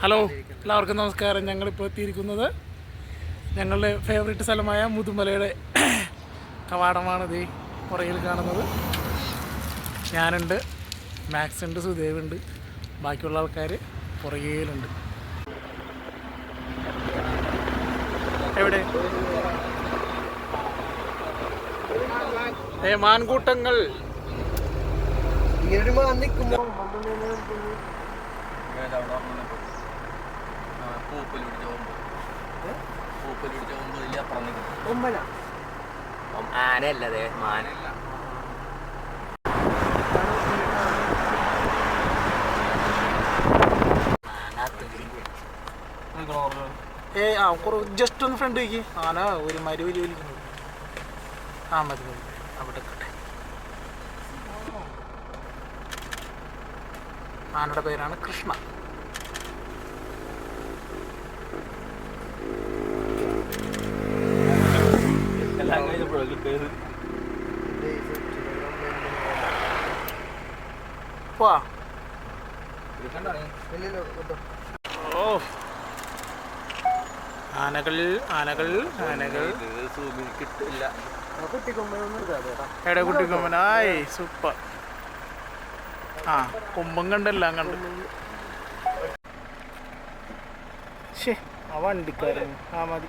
Hello എല്ലാവർക്കും നമസ്കാരം. ഞങ്ങളിപ്പോൾ എത്തിയിരിക്കുന്നത് ഞങ്ങളുടെ ഫേവറേറ്റ് സ്ഥലമായ മുതുമലയുടെ കവാടമാണിത് പുറകിൽ കാണുന്നത്. ഞാനുണ്ട് മാക്സ് ഉണ്ട് സുദേവ് ഉണ്ട് ബാക്കിയുള്ള ആൾക്കാർ പുറകിലുണ്ട്. എവിടെ? ഏ മാൻകൂട്ടങ്ങൾ. പൂപ്പൽ പിടിച്ച കൊമ്പ് പൂപ്പൽ പിടിച്ച കൊമ്പ് ഇതിൽ അപ്പുറം നിൽക്കും ഒമ്പന ആനയല്ലതേ മാനല്ല ഏ ആ കുറ ജസ്റ്റ് ഒന്ന് ഫ്രണ്ട് വയ്ക്ക് ആന ഒരു മരു വലിയ വലിക്കുന്നു ആ മതി മതി. അവിടെ കട്ടെ ആനയുടെ പേരാണ് കൃഷ്ണ. എല്ലാം Look at it. കേട്ടോ ഓ ആനകൾ ആനകൾ ആനകൾ. കിട്ടില്ല എവിടെ കുട്ടിക്കൊമ്പനായി സൂപ്പർ. ആ കൊമ്പം കണ്ടല്ല കണ്ട് ശേ ആ വണ്ടിക്കാരൻ. ആ മതി.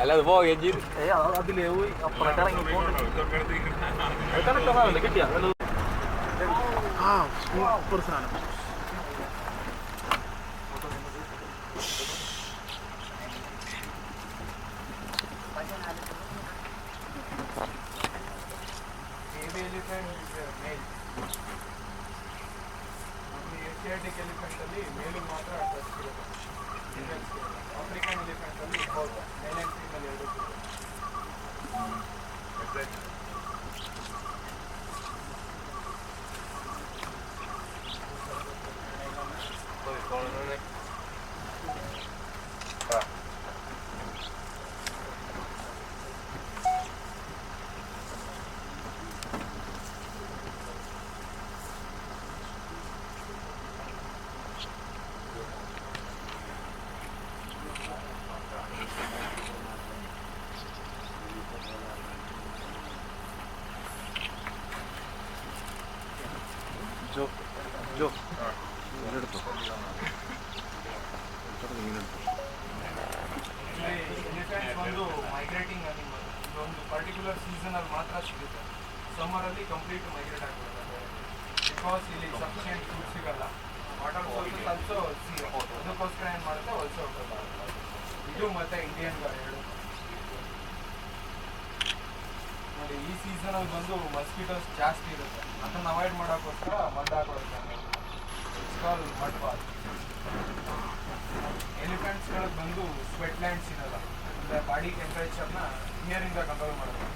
അല്ല അത് പോവുകയും ചെയ്തു അതിലേ പോയി അപ്പുറത്ത് കിട്ടിയാ ആ സൂപ്പർ സാധനം ಏಷ್ಯಾಟಿಕ್ ಎಲಿಫೆಂಟ್ ಅಲ್ಲಿ ಮೇಲಿಗೆ ಎಲಿಫೆಂಟ್ಸ್ ಒಂದು ಮೈಗ್ರೇಟಿಂಗ್ ಅನಿಮಲ್ ಇದೊಂದು ಪರ್ಟಿಕ್ಯುಲರ್ ಸೀಸನಲ್ಲಿ ಮಾತ್ರ ಸಿಗುತ್ತೆ ಸಮ್ಮರಲ್ಲಿ ಕಂಪ್ಲೀಟ್ ಮೈಗ್ರೇಟ್ ಆಗಿಬಿಡುತ್ತೆ ಬಿಕಾಸ್ ಇಲ್ಲಿ ಸಫಿಷಿಯಂಟ್ ಫುಡ್ ಸಿಗಲ್ಲ ವಾಟರ್ ಸೋರ್ಸಸ್ ಆಲ್ಸೋ ಅದಕ್ಕೋಸ್ಕರ ಏನು ಮಾಡುತ್ತೆ ಹೊಲಸೆ ಹೋಗ್ತದೆ ಇದು ಮತ್ತೆ ಇಂಡಿಯನ್ ಎರಡು. ಈ ಸೀಸನಲ್ಲಿ ಬಂದು ಮಸ್ಕಿಟೋಸ್ ಜಾಸ್ತಿ ಇರುತ್ತೆ. ಅದನ್ನ ಅವಾಯ್ಡ್ ಮಾಡೋಕ್ಕೋಸ್ಕರ ಮಡ್ ಹಾಕೊಳ್ಳುತ್ತೆ ಇಟ್ಸ್ ಕಾಲ್ ಮಡ್ ಎಲಿಫೆಂಟ್ಸ್ಗಳಿಗೆ ಬಂದು ಸ್ವೆಟ್ ಲ್ಯಾಂಡ್ಸ್ ಇರಲ್ಲ. ಅಂದರೆ ಬಾಡಿ ಟೆಂಪ್ರೇಚರ್ನ ನಿಯರಿಂದ ಕಂಟ್ರೋಲ್ ಮಾಡೋದು.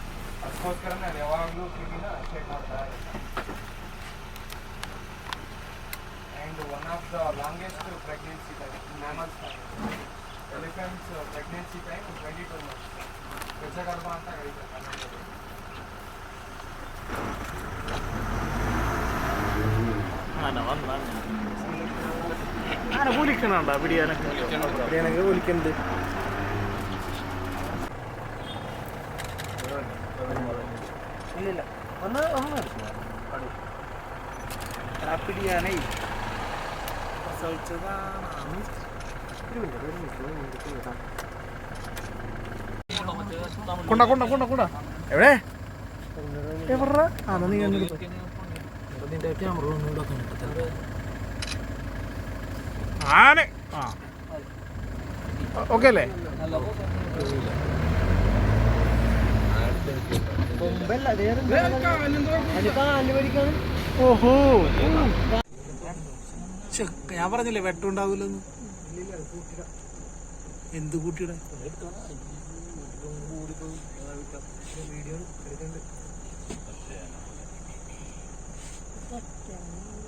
ಅದಕ್ಕೋಸ್ಕರನೇ ಅದು ಯಾವಾಗಲೂ ಕಿವಿನ ಚೆಕ್ ಮಾಡ್ತಾ ಇರುತ್ತೆ. And one of the longest pregnancy time mammals elephants pregnancy time twenty two months ಅಂತ ಹೇಳ್ತಾರೆ. ആന വിളിക്കണണ്ട? പിടിയാനൊക്കെ പിടിയാനൊക്കെ വിളിക്കണ്ട്. ഇല്ലില്ല. ഒന്ന് ഒന്ന് ആ പിടിയാനേ പ്രസവിച്ചതാണ്. കൊണ്ട കൊണ്ട കൊണ്ട കൊണ്ട. എവിടെ? നീ ആന. ആ. ഓക്കെ അല്ലേ? ഓഹോ. ഞാൻ പറഞ്ഞില്ലേ വെട്ടുണ്ടാവൂലെന്ന് എന്ത് കൂട്ടിയുടെ വീഡിയോ എടുക്കണ്ട് だってね。